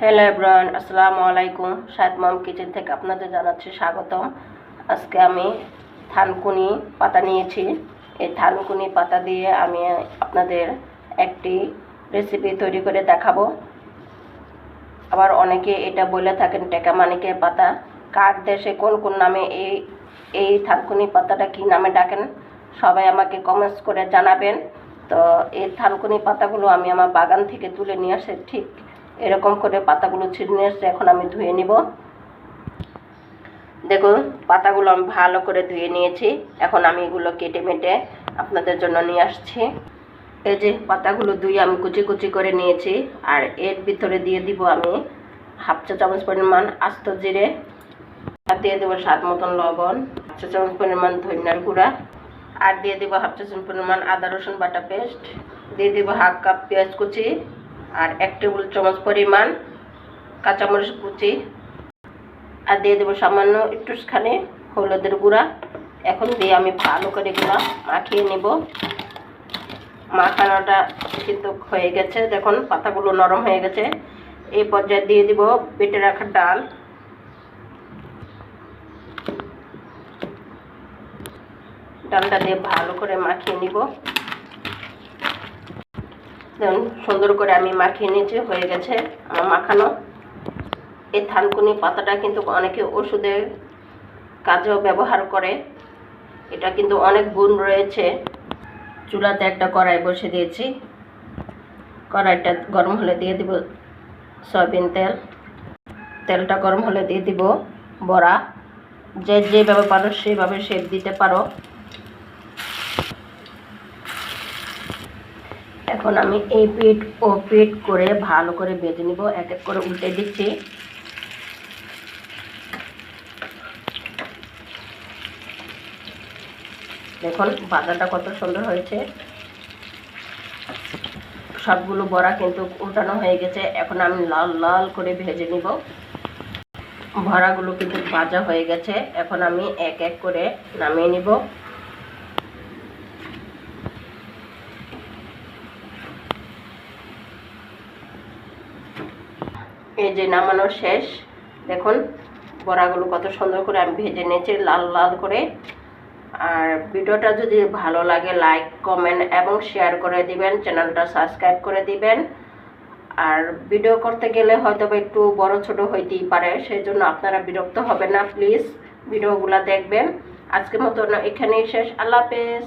Hello everyone আসসালামু আলাইকুম সাদ মম kitchen থেকে আপনাদের জানাচ্ছি স্বাগতম। আজকে আমি থানকুনি পাতা নিয়েছি। এই থানকুনি পাতা দিয়ে আমি আপনাদের একটি রেসিপি তৈরি করে দেখাবো। আবার অনেকে এটা বলে থাকেন, টেকা মানিকের পাতা। কার দেশে কোন কোন নামে এই এই থানকুনি পাতাটা কি নামে ডাকেন? সবাই আমাকে কমেন্টস করে জানাবেন। তো এই থানকুনি পাতাগুলো আমি আমার বাগান থেকে তুলে নিয়ে আসে। ঠিক এরকম করে পাতাগুলো ছিঁড়ে নিয়ে এসে এখন আমি ধুয়ে নিব। দেখুন, পাতাগুলো আমি ভালো করে ধুয়ে নিয়েছি। এখন আমি এগুলো কেটে মেটে আপনাদের জন্য নিয়ে আসছি। এই যে পাতাগুলো ধুয়ে আমি কুচি কুচি করে নিয়েছি। আর এর ভিতরে দিয়ে দিব আমি হাফ চা চামচ পরিমাণ আস্ত জিরে। আর দিয়ে দেবো স্বাদ মতন লবণ, হাফ চা চামচ পরিমাণ ধনিয়ার গুঁড়া। আর দিয়ে দেবো হাফ চা চামচ পরিমাণ আদা রসুন বাটা পেস্ট। দিয়ে দেবো হাফ কাপ পেঁয়াজ কুচি। আর এক টেবিল চামচ পরিমাণ কাঁচামরিচ কুচি। আর দিয়ে দেবো সামান্য একটুখানি হলুদের গুঁড়া। এখন দিয়ে আমি ভালো করে গুঁড়া মাখিয়ে নেব। মাখানোটা কিন্তু হয়ে গেছে। দেখুন, পাতাগুলো নরম হয়ে গেছে। এই পর্যায়ে দিয়ে দিব বেটে রাখা ডাল। ডালটা দিয়ে ভালো করে মাখিয়ে নিব। দেখুন, সুন্দর করে আমি মাখিয়ে নিয়েছি, হয়ে গেছে আমার মাখানো। এই থানকুনি পাতাটা কিন্তু অনেকে ওষুধের কাজেও ব্যবহার করে। এটা কিন্তু অনেক গুণ রয়েছে। চুলাতে একটা কড়াই বসে দিয়েছি। কড়াইটা গরম হলে দিয়ে দিব সয়াবিন তেল। তেলটা গরম হলে দিয়ে দিব বড়া। যে যেভাবে পারো, সেভাবে শেপ দিতে পারো। এখন আমি এই পিঠ ও পিঠ করে ভালো করে বেজে নিব, এক এক করে উল্টে দিচ্ছি। দেখুন বাজারটা কত সুন্দর হয়েছে। সবগুলো বড়া কিন্তু উল্টানো হয়ে গেছে। এখন আমি লাল লাল করে ভেজে নিব। ভরাগুলো কিন্তু ভাজা হয়ে গেছে। এখন আমি এক এক করে নামিয়ে নিব। এই যে নামানো শেষ, দেখুন, বড়াগুলো কত সুন্দর করে আমি ভেজে নিয়েছি, লাল লাল করে। আর ভিডিওটা যদি ভালো লাগে লাইক কমেন্ট এবং শেয়ার করে দিবেন, চ্যানেলটা সাবস্ক্রাইব করে দিবেন। আর ভিডিও করতে গেলে হয়তো একটু বড় ছোট হইতেই পারে সেই জন্য আপনারা বিরক্ত হবেন না প্লিজ ভিডিওগুলো দেখবেন। আজকের মতো এখানেই শেষ, আল্লাহ হাফেজ।